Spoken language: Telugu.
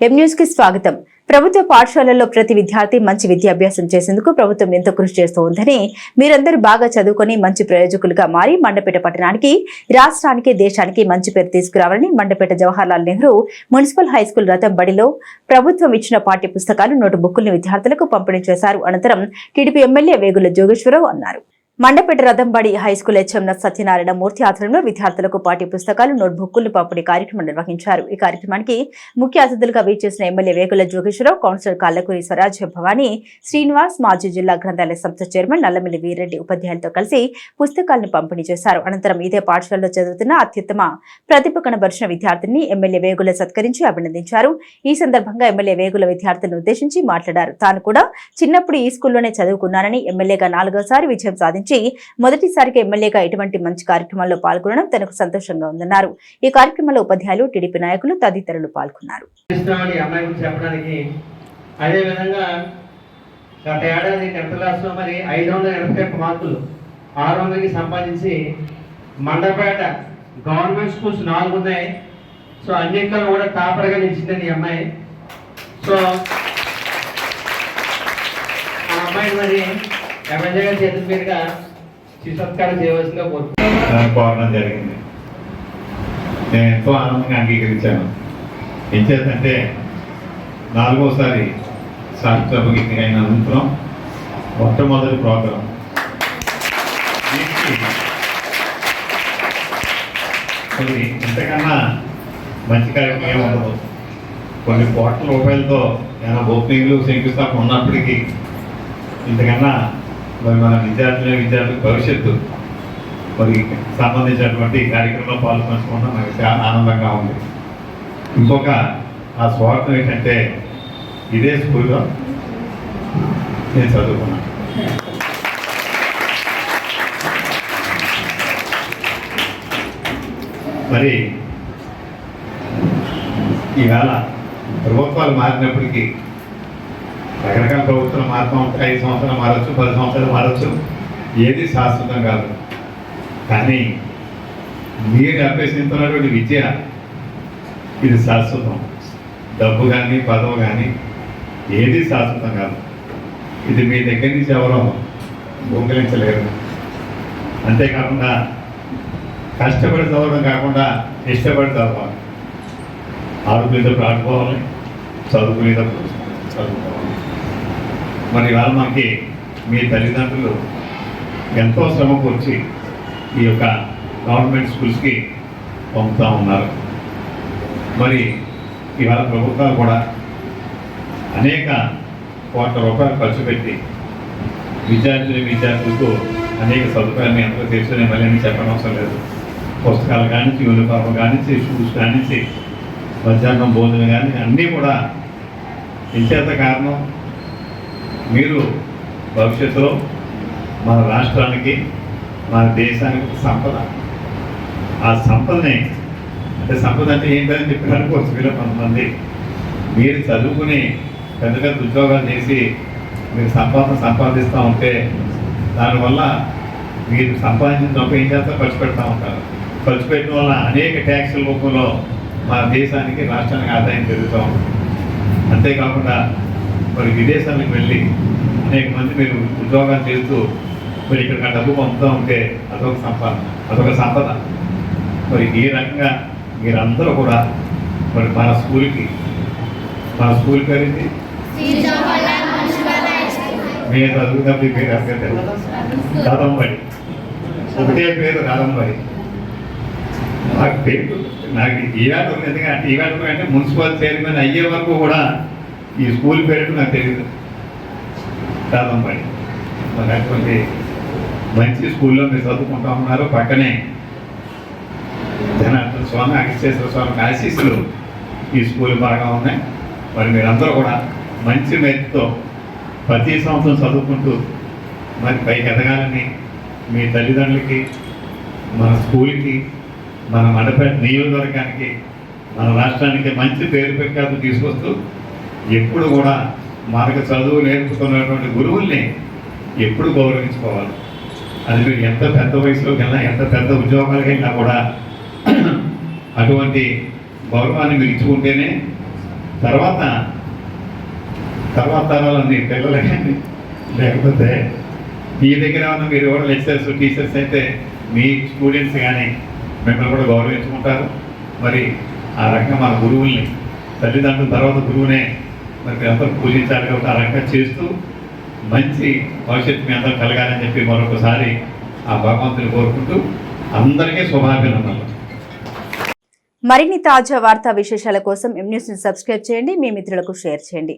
కి స్వాగతం. ప్రభుత్వ పాఠశాలల్లో ప్రతి విద్యార్థి మంచి విద్యాభ్యాసం చేసేందుకు ప్రభుత్వం ఎంతో కృషి చేస్తూ ఉందని మీరందరూ బాగా చదువుకొని మంచి ప్రయోజకులుగా మారి మండపేట పట్టణానికి రాష్ట్రానికి దేశానికి మంచి పేరు తీసుకురావాలని Mandapeta Jawaharlal Nehru municipal high school రథం బడిలో ప్రభుత్వం ఇచ్చిన పాఠ్య పుస్తకాలు నోటు బుక్కుల్ని విద్యార్థులకు పంపిణీ చేశారు. అనంతరం టీడీపీ ఎమ్మెల్యే వేగుల జోగేశ్వరరావు అన్నారు. మండపేట రథంబడి హైస్కూల్ హెచ్ఎం సత్యనారాయణ మూర్తి ఆధ్వర్యంలో విద్యార్థులకు పాఠ్య పుస్తకాలు నోట్బుక్కులు పంపిణీ కార్యక్రమం నిర్వహించారు. ఈ కార్యక్రమానికి ముఖ్య అతిథులుగా వీచేసిన ఎమ్మెల్యే వేగుల జోగేశ్వరరావు కౌన్సిలర్ కాళ్ళకూరి స్వరాజ్ భవానీ శ్రీనివాస్ మాజీ జిల్లా గ్రంథాలయ సంస్థ చైర్మన్ నల్లమిల్లి వీరెడ్డి ఉపాధ్యాయులతో కలిసి పుస్తకాలను పంపిణీ చేశారు. అనంతరం ఇదే పాఠశాలలో చదువుతున్న అత్యుత్తమ ప్రతిభ కనబరిచిన విద్యార్థిని ఎమ్మెల్యే వేగుల సత్కరించి అభినందించారు. ఈ సందర్భంగా ఎమ్మెల్యే వేగుల విద్యార్థులను ఉద్దేశించి మాట్లాడారు. తాను కూడా చిన్నప్పుడు ఈ స్కూల్లోనే చదువుకున్నానని ఎమ్మెల్యేగా నాలుగోసారి విజయం సాధించారు. నుంచి మొదటిసారిగా ఎమ్మెల్యేగా ఇటువంటి మంచి కార్యక్రమాల్లో పాల్గొనడం తనకు సంతోషంగా ఉందన్నారు. ఈ కార్యక్రమంలో ఉపాధ్యాయులు టీడీపీ నాయకులు తదితరులు పాల్గొన్నారు. ఇష్టమని గత ఏడాది టెన్త్ క్లాస్లో మరి ఐదు వందల ఎనభై ఒక్క మార్కులు ఆరు వందలకి సంపాదించి మండపేట గవర్నమెంట్ స్కూల్స్ నాలుగు ఉన్నాయి. సో అన్నింటిలో కూడా టాపర్గా నిలిచిందండి ఈ అమ్మాయి. సో ఆ అమ్మాయి మరి ఎమ్మెల్యే గారి చేతుల మీదుగా సత్కారం చేయవలసిందిగా కోరుతున్నాను కోరడం జరిగింది. నేను ఎంతో ఆనందంగా అంగీకరించాను. ఏం చేద్దంటే నాలుగోసారి శాస్త్రభ అయిన అనంతరం మొట్టమొదటి ప్రోగ్రాం. కొన్ని ఇంతకన్నా మంచి కార్యక్రమం ఉండదు. కొన్ని కోట్ల రూపాయలతో ఏమైనా ఓపెనింగ్లు శంకుస్థాపన ఉన్నప్పటికీ ఇంతకన్నా మరి మన విద్యార్థులే విద్యార్థులకు భవిష్యత్తు. మరి సంబంధించినటువంటి కార్యక్రమంలో పాల్పంచుకోవడం నాకు చాలా ఆనందంగా ఉంది. ఇంకొక ఆ స్వార్థం ఏంటంటే ఇదే స్కూల్లో నేను చదువుకున్నాను మరి ఈవేళ ప్రభుత్వాలు మారినప్పటికీ రకరకాల ప్రభుత్వాలు మారుతూ ఉంటాయి. ఐదు సంవత్సరాలు మారచ్చు పది సంవత్సరాలు మారచ్చు. ఏది శాశ్వతం కాదు. కానీ మీరు అభ్యసిస్తున్నటువంటి విద్య ఇది శాశ్వతం. డబ్బు కానీ పదవు కానీ ఏది శాశ్వతం కాదు. ఇది మీ దగ్గర నుంచి ఎవరో దొంగిలించలేరు అంతేకాకుండా కష్టపడి చదవడం కాకుండా ఇష్టపడి చదవాలి. ఆడుకునేటప్పుడు ఆడుకోవాలి చదువుకునేటప్పుడు చదువుకోవాలి. మరి ఇవాళ మనకి మీ తల్లిదండ్రులు ఎంతో శ్రమ కూర్చి ఈ యొక్క గవర్నమెంట్ స్కూల్స్కి పంపుతూ ఉన్నారు. మరి ఇవాళ ప్రభుత్వాలు కూడా అనేక కోట్ల రూపాయలు ఖర్చు పెట్టి విద్యార్థులు విద్యార్థులకు అనేక సదుపాయాలు ఎంతో అందరూ మళ్ళీ చెప్పడం అవసరం లేదు. పుస్తకాలు కానించి యూనిఫామ్ కానించి షూస్ కానించి మధ్యాహ్నం భోజనం కానీ అన్నీ కూడా ఇంచేత కారణం మీరు భవిష్యత్తులో మన రాష్ట్రానికి మన దేశానికి సంపద. ఆ సంపదని అంటే సంపద అంటే ఏంటని చెప్పి అనుకోవచ్చు మీరు కొంతమంది. మీరు చదువుకుని పెద్ద పెద్ద ఉద్యోగాలు చేసి మీరు సంపాదన సంపాదిస్తూ ఉంటే దానివల్ల మీరు సంపాదించిన డబ్బు ఏం చేస్తారు ఖర్చు పెడతా ఉంటారు. ఖర్చు పెట్టడం వల్ల అనేక ట్యాక్సుల రూపంలో మన దేశానికి రాష్ట్రానికి ఆదాయం పెరుగుతూ ఉంటుంది. అంతేకాకుండా మరి విదేశాలకు వెళ్ళి అనేక మంది మీరు ఉద్యోగాలు చేస్తూ మరి ఇక్కడ డబ్బు పంపుతూ ఉంటే అదొక సంపద అదొక సంపద. మరి ఈ రకంగా మీరందరూ కూడా మరి మన స్కూల్కి మన స్కూల్ పేరు మేము మీరు చదువుతున్నప్పుడు ఈ పేరు అక్కడ రథంబడి ఒకటే పేరు రథంబడి నాకు పేరు నాకు ఈవేళ ఉంది ఎందుకంటే ఈవేళ అంటే మున్సిపల్ చైర్మన్ అయ్యే వరకు కూడా ఈ స్కూల్ పేరు నాకు తెలియదు రథంబడి మరి. అటువంటి మంచి స్కూల్లో మీరు చదువుకుంటా ఉన్నారు. పక్కనే జనార్దన స్వామి అగస్టేశ్వర స్వామి ఆశీస్సులు ఈ స్కూల్ బాగా ఉన్నాయి. మరి మీరందరూ కూడా మంచి మెరిట్తో ప్రతి సంవత్సరం చదువుకుంటూ మరి పైకి ఎదగాలని మీ తల్లిదండ్రులకి మన స్కూల్కి మన మండపేట నియోజకవర్గానికి మన రాష్ట్రానికి మంచి పేరు పెట్టాలని తీసుకొస్తూ ఎప్పుడు కూడా మనకు చదువు నేర్చుకున్నటువంటి గురువుల్ని ఎప్పుడు గౌరవించుకోవాలి. అది మీరు ఎంత పెద్ద వయసులోకి వెళ్ళినా ఎంత పెద్ద ఉద్యోగాలకు వెళ్ళినా కూడా అటువంటి గౌరవాన్ని మీరు ఇచ్చుకుంటేనే తర్వాత తర్వాత తరాలన్నీ మీ పిల్లలు కానీ లేకపోతే మీ దగ్గర ఉన్న మీరు కూడా లెక్చర్స్ టీచర్స్ అయితే మీ స్టూడెంట్స్ కానీ మిమ్మల్ని కూడా గౌరవించుకుంటారు. మరి ఆ రకంగా మన గురువుల్ని తల్లిదండ్రుల తర్వాత గురువునే మరి మీ పూజించాలి కాబట్టి ఆ రకంగా చేస్తూ మంచి భవిష్యత్తు మీ అందరూ కలగాలని చెప్పి మరొకసారి ఆ భగవంతుని కోరుకుంటూ అందరికీ శుభాభినందనలు. మరిన్ని తాజా వార్తా విశేషాల కోసం ఎం న్యూస్ సబ్స్క్రైబ్ చేయండి మీ మిత్రులకు షేర్ చేయండి.